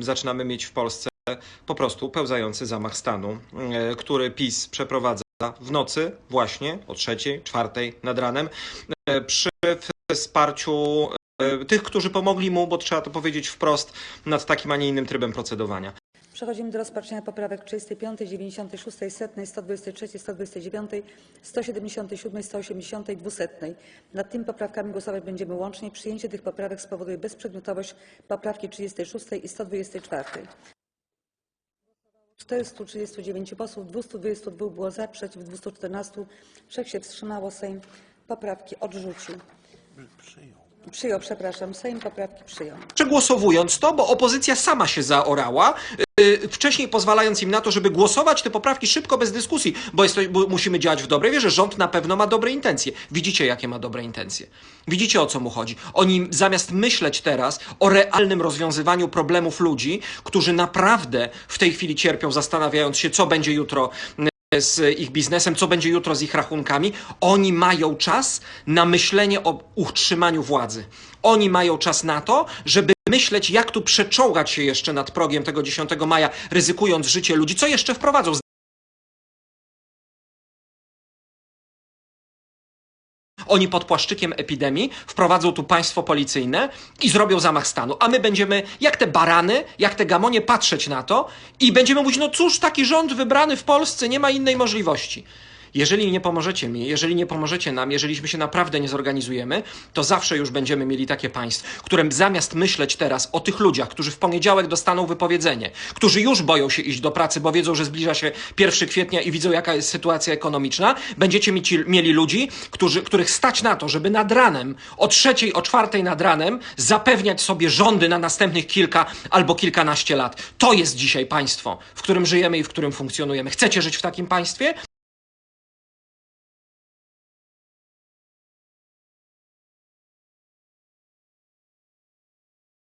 y, zaczynamy mieć w Polsce po prostu pełzający zamach stanu, y, który PiS przeprowadza w nocy właśnie o trzeciej, czwartej nad ranem y, przy wsparciu tych, którzy pomogli mu, bo trzeba to powiedzieć wprost, nad takim, a nie innym trybem procedowania. Przechodzimy do rozpatrzenia poprawek 35, 96, 100, 123, 129, 177, 180 i 200. Nad tymi poprawkami głosować będziemy łącznie. Przyjęcie tych poprawek spowoduje bezprzedmiotowość poprawki 36 i 124. 439 posłów, 222 było za, przeciw 214, 3 się wstrzymało. Sejm poprawki odrzucił. Przyjął, przepraszam. Sejm poprawki przyjął. przegłosowując to, bo opozycja sama się zaorała, yy, wcześniej pozwalając im na to, żeby głosować te poprawki szybko, bez dyskusji, bo, jest to, bo musimy działać w dobrej wierze. Rząd na pewno ma dobre intencje. Widzicie, jakie ma dobre intencje. Widzicie, o co mu chodzi. Oni zamiast myśleć teraz o realnym rozwiązywaniu problemów ludzi, którzy naprawdę w tej chwili cierpią, zastanawiając się, co będzie jutro z ich biznesem, co będzie jutro z ich rachunkami. Oni mają czas na myślenie o utrzymaniu władzy. Oni mają czas na to, żeby myśleć, jak tu przeczołgać się jeszcze nad progiem tego 10 maja, ryzykując życie ludzi. Co jeszcze wprowadzą? Oni pod płaszczykiem epidemii wprowadzą tu państwo policyjne i zrobią zamach stanu. A my będziemy, jak te barany, jak te gamonie, patrzeć na to i będziemy mówić, no cóż, taki rząd wybrany w Polsce, nie ma innej możliwości. Jeżeli nie pomożecie mi, jeżeli nie pomożecie nam, jeżeliśmy się naprawdę nie zorganizujemy, to zawsze już będziemy mieli takie państwo, którym zamiast myśleć teraz o tych ludziach, którzy w poniedziałek dostaną wypowiedzenie, którzy już boją się iść do pracy, bo wiedzą, że zbliża się 1 kwietnia i widzą, jaka jest sytuacja ekonomiczna, będziecie mieli ludzi, którzy, których stać na to, żeby nad ranem, o trzeciej, o czwartej nad ranem, zapewniać sobie rządy na następnych kilka albo kilkanaście lat. To jest dzisiaj państwo, w którym żyjemy i w którym funkcjonujemy. Chcecie żyć w takim państwie?